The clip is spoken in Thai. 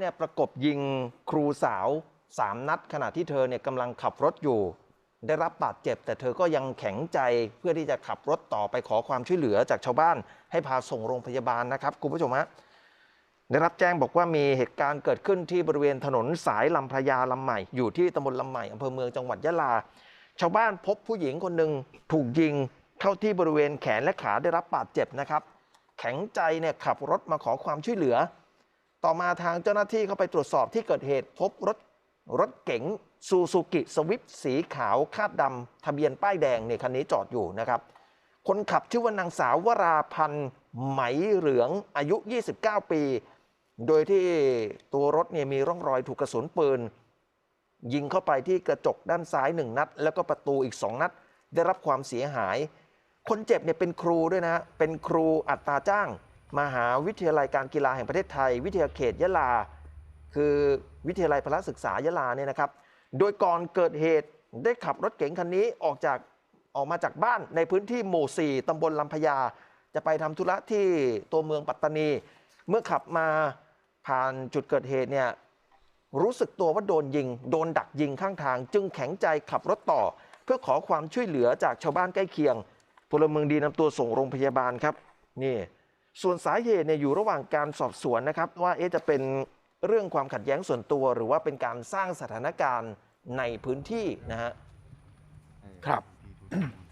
เนี่ยประกบยิงครูสาวสามนัด ขณะที่เธอเนี่ยกำลังขับรถอยู่ ได้รับบาดเจ็บ แต่เธอก็ยังแข็งใจเพื่อที่จะขับรถต่อไปขอความช่วยเหลือจากชาวบ้าน ให้พาส่งโรงพยาบาลนะครับคุณผู้ชมฮะได้รับแจ้งบอกว่ามีเหตุการณ์เกิดขึ้นที่บริเวณถนนสายลำพระยาลำใหม่ อยู่ที่ตำบลลำใหม่อำเภอเมืองจังหวัดยะลา ชาวบ้านพบผู้หญิงคนหนึ่งถูกยิงเข้าที่บริเวณแขนและขาได้รับบาดเจ็บนะครับ แข็งใจเนี่ยขับรถมาขอความช่วยเหลือ ต่อมาทางเจ้าหน้าที่เข้าไปตรวจสอบที่เกิดเหตุ พบรถรถเก๋งซูซูกิสวิฟสีขาวคาดดำทะเบียนป้ายแดงเนี่ยคันนี้จอดอยู่นะครับ คนขับชื่อว่านางสาววราพันธ์ไหมเหลืองอายุ 29 ปี โดยที่ตัวรถเนี่ยมีร่องรอยถูกกระสุนปืน ยิงเข้าไปที่กระจกด้านซ้ายหนึ่งนัด แล้วก็ประตูอีกสองนัด ได้รับความเสียหาย คนเจ็บเนี่ยเป็นครูด้วยนะ เป็นครูอัตราจ้าง มหาวิทยาลัยการกีฬาแห่งประเทศไทย วิทยาเขตยะลา คือวิทยาลัยพละศึกษายะลาเนี่ยนะครับ โดยก่อนเกิดเหตุได้ขับรถเก๋งคันนี้ออกจากออกมาจากบ้านในพื้นที่หมู่ 4ตำบลลำพญา จะไปทำธุระที่ตัวเมืองปัตตานี เมื่อขับมาผ่านจุดเกิดเหตุเนี่ยรู้สึกตัวว่าโดนยิง โดนดักยิงข้างทาง จึงแข็งใจขับรถต่อ เพื่อขอความช่วยเหลือจากชาวบ้านใกล้เคียงพลเมืองดีนำตัวส่งโรงพยาบาลครับ นี่ ส่วนสาเหตุเนี่ยอยู่ระหว่างการสอบสวนนะครับว่าเอ๊ะจะเป็นเรื่องความขัดแย้งส่วนตัว หรือว่าเป็นการสร้างสถานการณ์ในพื้นที่นะฮะครับดีทุกอย่าง